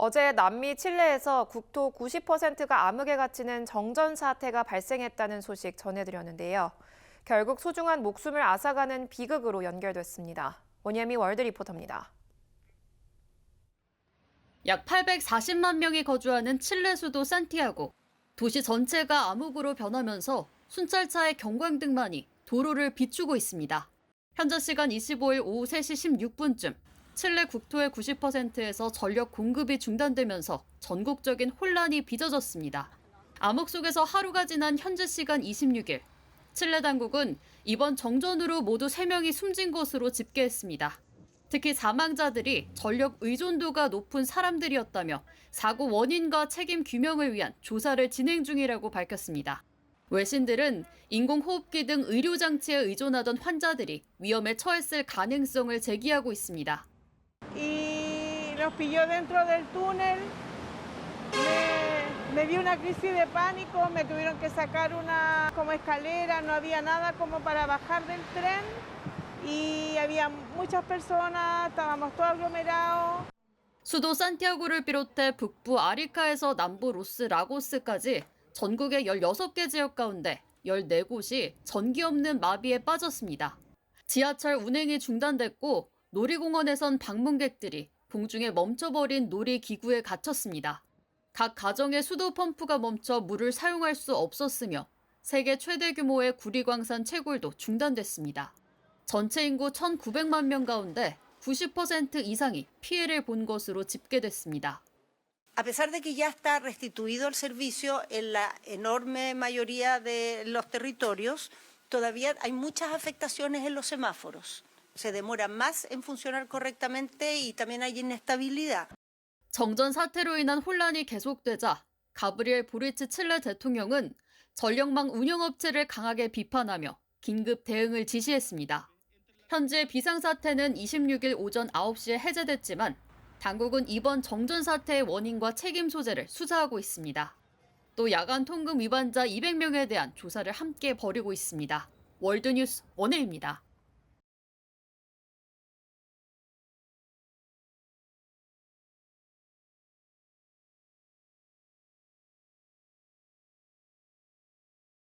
어제 남미 칠레에서 국토 90%가 암흑에 갇히는 정전 사태가 발생했다는 소식 전해드렸는데요. 결국 소중한 목숨을 앗아가는 비극으로 연결됐습니다. 원예미 월드 리포터입니다. 약 840만 명이 거주하는 칠레 수도 산티아고. 도시 전체가 암흑으로 변하면서 순찰차의 경광등만이 도로를 비추고 있습니다. 현재 시간 25일 오후 3시 16분쯤 칠레 국토의 90%에서 전력 공급이 중단되면서 전국적인 혼란이 빚어졌습니다. 암흑 속에서 하루가 지난 현재 시간 26일 칠레 당국은 이번 정전으로 모두 3명이 숨진 것으로 집계했습니다. 특히 사망자들이 전력 의존도가 높은 사람들이었다며 사고 원인과 책임 규명을 위한 조사를 진행 중이라고 밝혔습니다. 외신들은 인공호흡기 등 의료장치에 의존하던 환자들이 위험에 처했을 가능성을 제기하고 있습니다. Y los pilló dentro del túnel. Me, me dio una crisis de pánico, me tuvieron que sacar una como escalera, no había nada como para bajar del tren y había muchas personas, estábamos todos aglomerados. 수도 산티아고를 비롯해 북부 아리카에서 남부 로스 라고스까지 전국의 16개 지역 가운데 14곳이 전기 없는 마비에 빠졌습니다. 지하철 운행이 중단됐고 놀이공원에선 방문객들이 공중에 멈춰버린 놀이기구에 갇혔습니다. 각 가정의 수도 펌프가 멈춰 물을 사용할 수 없었으며 세계 최대 규모의 구리광산 채굴도 중단됐습니다. 전체 인구 1,900만 명 가운데 90% 이상이 피해를 본 것으로 집계됐습니다. A pesar de que ya está restituido el servicio en la enorme mayoría de los territorios, todavía hay muchas afectaciones en los semáforos. Se demora más en funcionar correctamente y también hay inestabilidad. 정전 사태로 인한 혼란이 계속되자 가브리엘 보리츠 칠레 대통령은 전력망 운영업체를 강하게 비판하며 긴급 대응을 지시했습니다. 현재 비상사태는 26일 오전 9시에 해제됐지만 당국은 이번 정전 사태의 원인과 책임 소재를 수사하고 있습니다. 또 야간 통금 위반자 200명에 대한 조사를 함께 벌이고 있습니다. 월드뉴스 원혜입니다.